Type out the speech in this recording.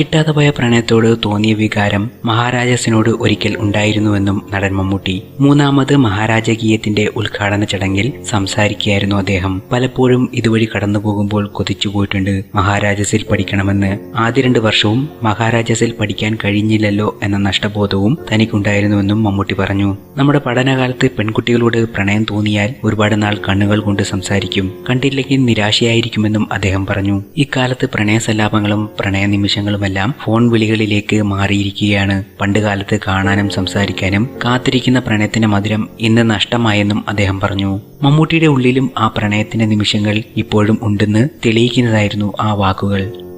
കിട്ടാതെ പോയ പ്രണയത്തോട് തോന്നിയ വികാരം മഹാരാജാസിനോട് ഒരിക്കൽ ഉണ്ടായിരുന്നുവെന്നും നടൻ മമ്മൂട്ടി. മൂന്നാമത് മഹാരാജകീയത്തിന്റെ ഉദ്ഘാടന ചടങ്ങിൽ സംസാരിക്കുകയായിരുന്നു അദ്ദേഹം. പലപ്പോഴും ഇതുവഴി കടന്നു പോകുമ്പോൾ കൊതിച്ചുപോയിട്ടുണ്ട്. മഹാരാജസിൽ പഠിക്കണമെന്ന് ആദ്യ രണ്ട് വർഷവും മഹാരാജസിൽ പഠിക്കാൻ കഴിഞ്ഞില്ലല്ലോ എന്ന നഷ്ടബോധവും തനിക്കുണ്ടായിരുന്നുവെന്നും മമ്മൂട്ടി പറഞ്ഞു. നമ്മുടെ പഠനകാലത്ത് പെൺകുട്ടികളോട് പ്രണയം തോന്നിയാൽ ഒരുപാട് നാൾ കണ്ണുകൾ കൊണ്ട് സംസാരിക്കും. കണ്ടില്ലെങ്കിൽ നിരാശയായിരിക്കുമെന്നും അദ്ദേഹം പറഞ്ഞു. ഇക്കാലത്ത് പ്രണയസല്ലാപങ്ങളും പ്രണയ നിമിഷങ്ങളുമെല്ലാം ഫോൺ വിളികളിലേക്ക് മാറിയിരിക്കുകയാണ്. പണ്ടുകാലത്ത് കാണാനും സംസാരിക്കാനും കാത്തിരിക്കുന്ന പ്രണയത്തിന്റെ മധുരം ഇന്ന് നഷ്ടമായെന്നും അദ്ദേഹം പറഞ്ഞു. മമ്മൂട്ടിയുടെ ഉള്ളിലും ആ പ്രണയത്തിന്റെ നിമിഷങ്ങൾ ഇപ്പോഴും ഉണ്ടെന്ന് തെളിയിക്കുന്നതായിരുന്നു ആ വാക്കുകൾ.